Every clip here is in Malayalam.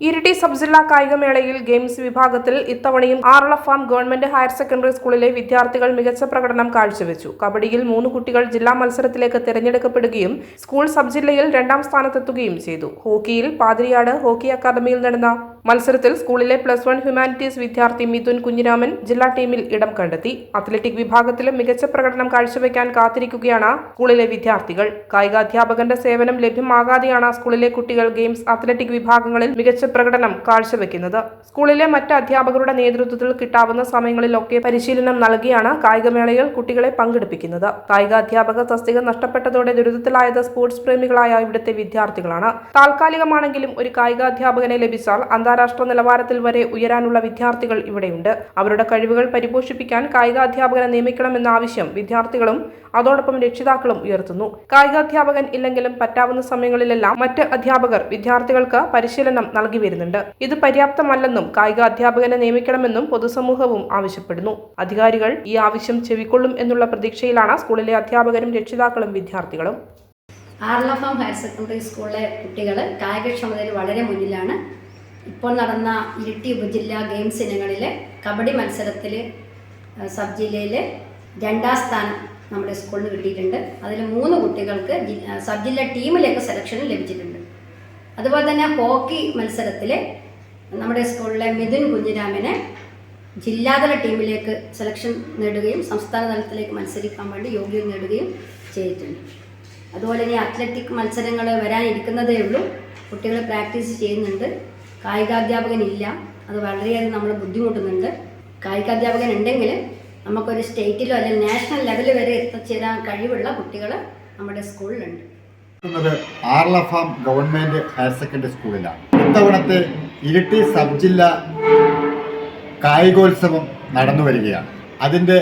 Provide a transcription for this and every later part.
ഇരിട്ടി സബ് ജില്ലാ കായികമേളയിൽ ഗെയിംസ് വിഭാഗത്തിൽ ഇത്തവണയും Aralam farm government higher secondary സ്കൂളിലെ വിദ്യാർത്ഥികൾ മികച്ച പ്രകടനം കാഴ്ചവെച്ചു. കബഡിയിൽ മൂന്ന് കുട്ടികൾ ജില്ലാ മത്സരത്തിലേക്ക് തിരഞ്ഞെടുക്കപ്പെടുകയും സ്കൂൾ സബ് ജില്ലയിൽ രണ്ടാം സ്ഥാനത്തെത്തുകയും ചെയ്തു. ഹോക്കിയിൽ പാതിരിയാട് ഹോക്കി അക്കാദമിയിൽ നടന്ന മത്സരത്തിൽ സ്കൂളിലെ പ്ലസ് വൺ ഹ്യൂമാനിറ്റീസ് വിദ്യാർത്ഥി മിഥുൻ കുഞ്ഞിരാമൻ ജില്ലാ ടീമിൽ ഇടം കണ്ടെത്തി. അത്ലറ്റിക് വിഭാഗത്തിലും മികച്ച പ്രകടനം കാഴ്ചവെക്കാൻ കാത്തിരിക്കുകയാണ് സ്കൂളിലെ വിദ്യാർത്ഥികൾ. കായികാധ്യാപകന്റെ സേവനം ലഭ്യമാകാതെയാണ് സ്കൂളിലെ കുട്ടികൾ ഗെയിംസ് അത്ലറ്റിക് വിഭാഗങ്ങളിൽ മികച്ച പ്രകടനം കാഴ്ചവെക്കുന്നത്. സ്കൂളിലെ മറ്റ് അധ്യാപകരുടെ നേതൃത്വത്തിൽ കിട്ടാവുന്ന സമയങ്ങളിലൊക്കെ പരിശീലനം നൽകിയാണ് കായികമേളയിൽ കുട്ടികളെ പങ്കെടുപ്പിക്കുന്നത്. കായികാധ്യാപക തസ്തിക നഷ്ടപ്പെട്ടതോടെ ദുരിതത്തിലായത് സ്പോർട്സ് പ്രേമികളായ ഇവിടുത്തെ വിദ്യാർത്ഥികളാണ്. താൽക്കാലികമാണെങ്കിലും ഒരു കായികാധ്യാപകനെ ലഭിച്ചാൽ അന്താരാഷ്ട്ര നിലവാരത്തിൽ വരെ ഉയരാനുള്ള വിദ്യാർത്ഥികൾ ഇവിടെയുണ്ട്. അവരുടെ കഴിവുകൾ പരിപോഷിപ്പിക്കാൻ കായികാധ്യാപകനെ നിയമിക്കണമെന്ന ആവശ്യം വിദ്യാർത്ഥികളും അതോടൊപ്പം രക്ഷിതാക്കളും ഉയർത്തുന്നു. കായികാധ്യാപകൻ ഇല്ലെങ്കിലും പറ്റാവുന്ന സമയങ്ങളിലെല്ലാം മറ്റ് അധ്യാപകർ വിദ്യാർത്ഥികൾക്ക് പരിശീലനം നൽകി വരുന്നുണ്ട്. ഇത് പര്യാപ്തമല്ലെന്നും കായിക അധ്യാപകനെ നിയമിക്കണമെന്നും പൊതുസമൂഹവും ആവശ്യപ്പെടുന്നു. അധികാരികൾ ഈ ആവശ്യം ചെവിക്കൊള്ളും എന്നുള്ള പ്രതീക്ഷയിലാണ് സ്കൂളിലെ അധ്യാപകരും രക്ഷിതാക്കളും വിദ്യാർത്ഥികളും. ആർലഫം ഹയർ സെക്കൻഡറി സ്കൂളിലെ കുട്ടികൾ കായികക്ഷമതയിൽ വളരെ മുന്നിലാണ്. ഇപ്പോൾ നടന്ന ഇരിട്ടി ഉപജില്ലാ ഗെയിംസ് ഇനങ്ങളിൽ കബഡി മത്സരത്തിൽ സബ് ജില്ലയിൽ രണ്ടാം സ്ഥാനം നമ്മുടെ സ്കൂളിന് കിട്ടിയിട്ടുണ്ട്. അതിൽ മൂന്ന് കുട്ടികൾക്ക് സബ് ജില്ലാ ടീമിലേക്ക് സെലക്ഷൻ ലഭിച്ചിട്ടുണ്ട്. അതുപോലെ തന്നെ ഹോക്കി മത്സരത്തിൽ നമ്മുടെ സ്കൂളിലെ മിഥുൻ കുഞ്ഞിരാമനെ ജില്ലാതല ടീമിലേക്ക് സെലക്ഷൻ നേടുകയും സംസ്ഥാന തലത്തിലേക്ക് മത്സരിക്കാൻ വേണ്ടി യോഗ്യത നേടുകയും ചെയ്തിട്ടുണ്ട്. അതുപോലെ ഇനി അത്ലറ്റിക് മത്സരങ്ങൾ വരാനിരിക്കുന്നതേ ഉള്ളൂ. കുട്ടികൾ പ്രാക്ടീസ് ചെയ്യുന്നുണ്ട്. കായികാധ്യാപകനില്ല. അത് വളരെയധികം നമ്മൾ ബുദ്ധിമുട്ടുന്നുണ്ട്. കായികാധ്യാപകൻ ഉണ്ടെങ്കിൽ നമുക്കൊരു സ്റ്റേറ്റിലോ അല്ലെങ്കിൽ നാഷണൽ ലെവലിൽ വരെ എത്തിച്ചേരാൻ കഴിവുള്ള കുട്ടികൾ നമ്മുടെ സ്കൂളിലുണ്ട്. ആർലഫാം ഗവൺമെന്റ് ഹയർ സെക്കൻഡറി സ്കൂളിലാണ്. ഇത്തവണത്തെ ഇരിട്ടി സബ് ജില്ല കായികോത്സവം നടന്നു വരികയാണ്. അതിന്റെ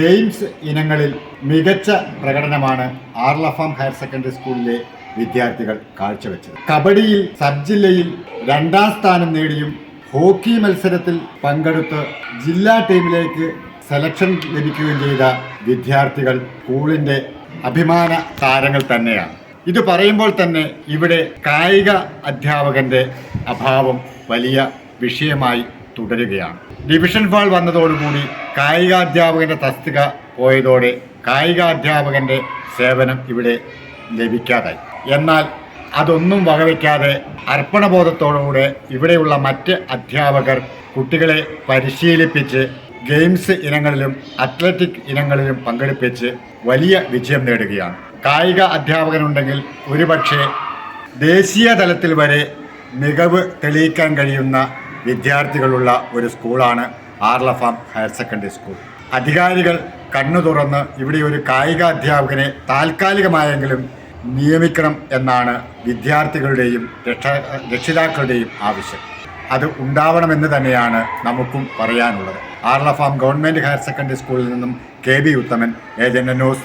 ഗെയിംസ് ഇനങ്ങളിൽ മികച്ച പ്രകടനമാണ് ആർലഫാം ഹയർ സെക്കൻഡറി സ്കൂളിലെ വിദ്യാർത്ഥികൾ കാഴ്ചവെച്ചത്. കബഡിയിൽ സബ് ജില്ലയിൽ രണ്ടാം സ്ഥാനം നേടിയും ഹോക്കി മത്സരത്തിൽ പങ്കെടുത്ത് ജില്ലാ ടീമിലേക്ക് സെലക്ഷൻ ലഭിക്കുകയും ചെയ്ത വിദ്യാർത്ഥികൾ സ്കൂളിന്റെ അഭിമാന താരങ്ങൾ തന്നെയാണ്. ഇത് പറയുമ്പോൾ തന്നെ ഇവിടെ കായിക അധ്യാപകന്റെ അഭാവം വലിയ വിഷയമായി തുടരുകയാണ്. ഡിവിഷൻ ഫാൾ വന്നതോടുകൂടി കായികാധ്യാപകന്റെ തസ്തിക പോയതോടെ കായികാധ്യാപകന്റെ സേവനം ഇവിടെ ലഭിക്കാതായി. എന്നാൽ അതൊന്നും വകവയ്ക്കാതെ അർപ്പണബോധത്തോടുകൂടെ ഇവിടെയുള്ള മറ്റ് അധ്യാപകർ കുട്ടികളെ പരിശീലിപ്പിച്ച് ഗെയിംസ് ഇനങ്ങളിലും അത്ലറ്റിക് ഇനങ്ങളിലും പങ്കെടുപ്പിച്ച് വലിയ വിജയം നേടുകയാണ്. കായിക അധ്യാപകനുണ്ടെങ്കിൽ ഒരുപക്ഷെ ദേശീയ തലത്തിൽ വരെ മികവ് തെളിയിക്കാൻ കഴിയുന്ന വിദ്യാർത്ഥികളുള്ള ഒരു സ്കൂളാണ് ആർലഫാം ഹയർ സെക്കൻഡറി സ്കൂൾ. അധികാരികൾ കണ്ണു തുറന്ന് ഇവിടെ ഒരു കായിക അധ്യാപകനെ താൽക്കാലികമായെങ്കിലും നിയമിക്കണം എന്നാണ് വിദ്യാർത്ഥികളുടെയും രക്ഷ രക്ഷിതാക്കളുടെയും ആവശ്യം. അത് ഉണ്ടാവണമെന്ന് തന്നെയാണ് നമുക്കും പറയാനുള്ളത്. ആർലഫാം ഗവൺമെന്റ് ഹയർ സെക്കൻഡറി സ്കൂളിൽ നിന്നും K B Uthaman agent news.